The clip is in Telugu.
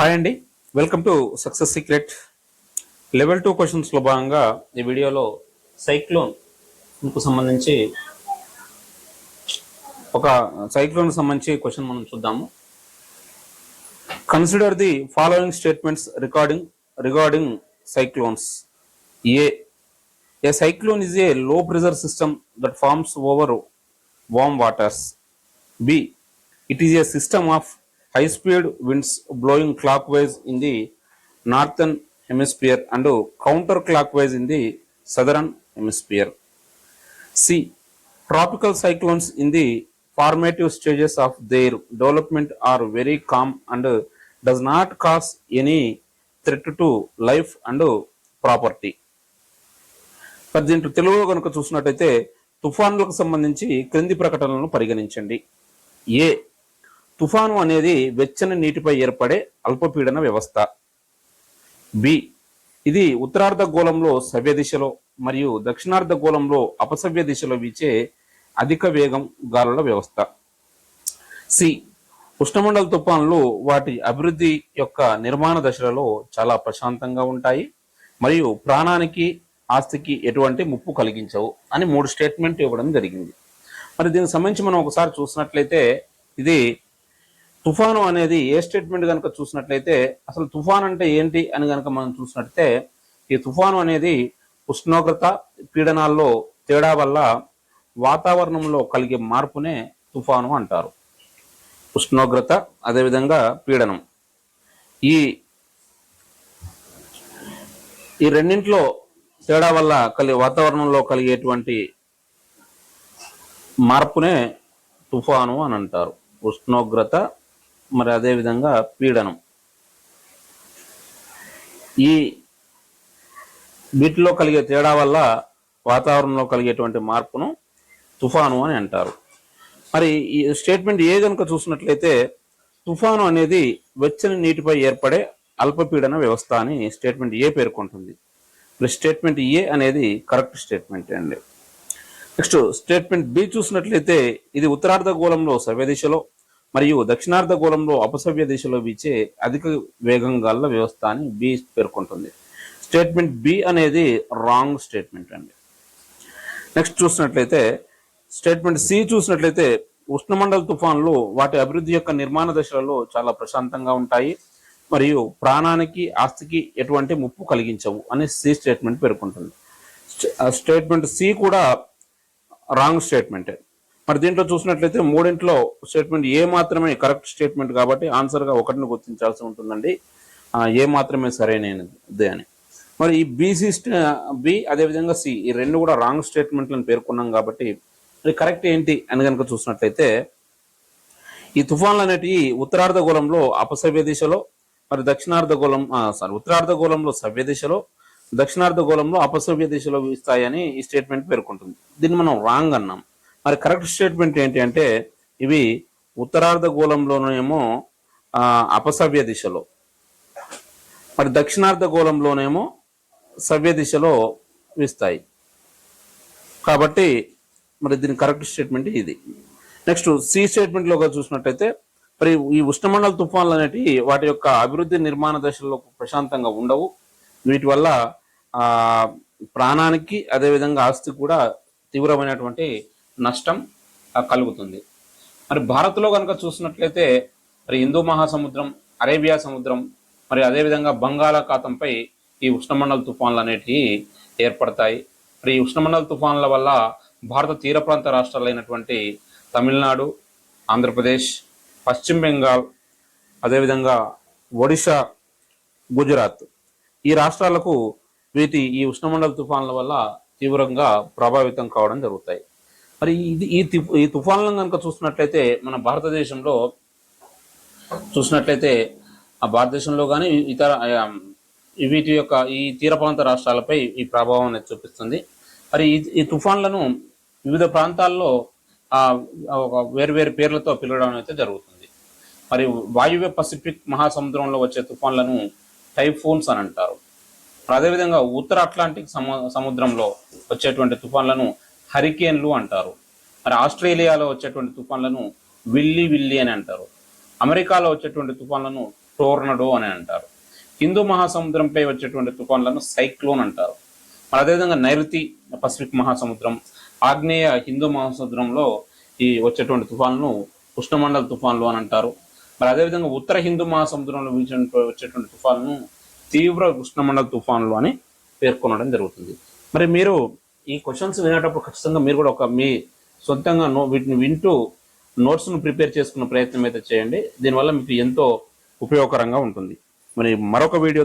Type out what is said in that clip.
హాయ్ అండి. Welcome to success secret level two క్వశ్చన్స్లో భాగంగా ఈ వీడియోలో సైక్లోన్కు సంబంధించి ఒక సైక్లోన్ సంబంధించి క్వశ్చన్ మనం చూద్దాము. Consider the following statements recording regarding cyclones A A cyclone is a low pressure system that forms over warm waters B it is a system of high speed winds blowing clockwise in the northern hemisphere and counter clockwise in the southern hemisphere. C tropical cyclones in the formative stages of their development are very calm and does not cause any threat to life and property దీంట్లో తెలుగులో కనుక చూసినట్టయితే తుఫాన్లకు సంబంధించి క్రింది ప్రకటనలను పరిగణించండి. ఏ తుఫాను అనేది వెచ్చని నీటిపై ఏర్పడే అల్పపీడన వ్యవస్థ. బి ఇది ఉత్తరార్ధ గోళంలో సవ్య దిశలో మరియు దక్షిణార్ధ గోళంలో అపసవ్య దిశలో వీచే అధిక వేగం గాలుల వ్యవస్థ. సి ఉష్ణమండల తుఫాన్లు వాటి అభివృద్ధి యొక్క నిర్మాణ దశలలో చాలా ప్రశాంతంగా ఉంటాయి మరియు ప్రాణానికి ఆస్తికి ఎటువంటి ముప్పు కలిగించవు అని మూడు స్టేట్మెంట్ ఇవ్వడం జరిగింది. మరి దీనికి సంబంధించి మనం ఒకసారి చూసినట్లయితే ఇది తుఫాను అనేది ఏ స్టేట్మెంట్ కనుక చూసినట్లయితే అసలు తుఫాన్ అంటే ఏంటి అని కనుక మనం చూసినట్లయితే ఈ తుఫాను అనేది ఉష్ణోగ్రత పీడనాల్లో తేడా వల్ల వాతావరణంలో కలిగే మార్పునే తుఫాను అంటారు. ఉష్ణోగ్రత అదేవిధంగా పీడనం. ఈ ఈ రెండింటిలో తేడా వల్ల కలిగే వాతావరణంలో కలిగేటువంటి మార్పునే తుఫాను అని అంటారు. ఉష్ణోగ్రత మరి అదేవిధంగా పీడనం. ఈ వీటిలో కలిగే తేడా వల్ల వాతావరణంలో కలిగేటువంటి మార్పును తుఫాను అని అంటారు. మరి ఈ స్టేట్మెంట్ ఏ కనుక చూసినట్లయితే తుఫాను అనేది వెచ్చని నీటిపై ఏర్పడే అల్పపీడన వ్యవస్థ అని స్టేట్మెంట్ ఏ పేర్కొంటుంది? ప్లస్ స్టేట్మెంట్ ఏ అనేది కరెక్ట్ స్టేట్మెంట్ అండి. నెక్స్ట్ స్టేట్మెంట్ బి చూసినట్లయితే ఇది ఉత్తరార్ధగోళంలో సవ్యదిశలో దిశలో మరియు దక్షిణార్ధ గోళంలో అపసవ్య దిశలో వీచే అధిక వేగం గల వ్యవస్థ అని బి పేర్కొంటుంది. స్టేట్మెంట్ బి అనేది రాంగ్ స్టేట్మెంట్ అండి. నెక్స్ట్ చూసినట్లయితే స్టేట్మెంట్ సి చూసినట్లయితే ఉష్ణమండల తుఫాన్లు వాటి అభివృద్ధి యొక్క నిర్మాణ దశలలో చాలా ప్రశాంతంగా ఉంటాయి మరియు ప్రాణానికి ఆస్తికి ఎటువంటి ముప్పు కలిగించవు అని సి స్టేట్మెంట్ పేర్కొంటుంది. స్టేట్మెంట్ సి కూడా రాంగ్ స్టేట్మెంటే మరి దీంట్లో చూసినట్లయితే మూడింట్లో స్టేట్మెంట్ ఏ మాత్రమే కరెక్ట్ స్టేట్మెంట్ కాబట్టి ఆన్సర్గా ఒకటిని గుర్తించాల్సి ఉంటుందండి. ఏ మాత్రమే సరైనది అని. మరి ఈ బీసీ బి అదేవిధంగా సి ఈ రెండు కూడా రాంగ్ స్టేట్మెంట్లను పేర్కొన్నాం కాబట్టి మరి కరెక్ట్ ఏంటి అని కనుక చూసినట్లయితే ఈ తుఫాన్లు అనేటివి ఉత్తరార్ధగోళంలో అపసవ్య దిశలో మరి దక్షిణార్ధగోళం సారీ ఉత్తరార్ధగోళంలో సవ్య దిశలో దక్షిణార్ధగోళంలో అపసవ్య దిశలో వీస్తాయని ఈ స్టేట్మెంట్ పేర్కొంటుంది. దీన్ని మనం రాంగ్ అన్నాం. మరి కరెక్ట్ స్టేట్మెంట్ ఏంటి అంటే ఇవి ఉత్తరార్ధగోళంలోనేమో అపసవ్య దిశలో. మరి దక్షిణార్ధగోళంలోనేమో సవ్య దిశలో వీస్తాయి. కాబట్టి మరి దీని కరెక్ట్ స్టేట్మెంట్ ఇది. నెక్స్ట్ సి స్టేట్మెంట్లో చూసినట్టయితే మరి ఈ ఉష్ణమండల తుఫాన్లు అనేటివి వాటి యొక్క అభివృద్ధి నిర్మాణ దశల్లో ప్రశాంతంగా ఉండవు. వీటి వల్ల ప్రాణానికి అదేవిధంగా ఆస్తి కూడా తీవ్రమైనటువంటి నష్టం కలుగుతుంది. మరి భారత్లో కనుక చూసినట్లయితే మరి హిందూ మహాసముద్రం అరేబియా సముద్రం మరి అదేవిధంగా బంగాళాఖాతంపై ఈ ఉష్ణమండల తుఫాన్లు అనేటివి ఏర్పడతాయి. మరి ఈ ఉష్ణమండల తుఫాన్ల వల్ల భారత తీర ప్రాంత రాష్ట్రాలైనటువంటి తమిళనాడు ఆంధ్రప్రదేశ్ పశ్చిమ బెంగాల్ అదేవిధంగా ఒడిశా గుజరాత్ ఈ రాష్ట్రాలకు వీటి ఈ ఉష్ణమండల తుఫాన్ల వల్ల తీవ్రంగా ప్రభావితం కావడం జరుగుతాయి. మరి ఇది ఈ ఈ తుఫాన్లను కనుక చూసినట్లయితే మన భారతదేశంలో చూసినట్లయితే ఆ భారతదేశంలో కానీ ఇతర వీటి యొక్క ఈ తీర ప్రాంత రాష్ట్రాలపై ఈ ప్రభావం అనేది చూపిస్తుంది. మరి ఈ తుఫాన్లను వివిధ ప్రాంతాల్లో ఒక వేరు వేరు పేర్లతో పిలవడం అయితే జరుగుతుంది. మరి వాయువ్య పసిఫిక్ మహాసముద్రంలో వచ్చే తుఫాన్లను టైఫూన్స్ అని అంటారు. అదేవిధంగా ఉత్తర అట్లాంటిక్ సము సముద్రంలో వచ్చేటువంటి తుఫాన్లను హరికేన్లు అంటారు. మరి ఆస్ట్రేలియాలో వచ్చేటువంటి తుఫాన్లను విల్లి విల్లి అని అంటారు. అమెరికాలో వచ్చేటువంటి తుఫాన్లను టోర్నడో అని అంటారు. హిందూ మహాసముద్రంపై వచ్చేటువంటి తుఫాన్లను సైక్లోన్ అంటారు. మరి అదేవిధంగా నైరుతి పసిఫిక్ మహాసముద్రం ఆగ్నేయ హిందూ మహాసముద్రంలో ఈ వచ్చేటువంటి తుఫాన్లను ఉష్ణమండల తుఫాన్లు అని అంటారు. మరి అదేవిధంగా ఉత్తర హిందూ మహాసముద్రంలో వీచే వచ్చేటువంటి తుఫాన్లను తీవ్ర ఉష్ణమండల తుఫాన్లు అని పేర్కొనడం జరుగుతుంది. మరి మీరు ఈ క్వశ్చన్స్ వినేటప్పుడు ఖచ్చితంగా మీరు కూడా ఒక మీ సొంతంగా నో వీటిని వింటూ నోట్స్ను ప్రిపేర్ చేసుకున్న ప్రయత్నం అయితే చేయండి. దీనివల్ల మీకు ఎంతో ఉపయోగకరంగా ఉంటుంది. మరి మరొక వీడియో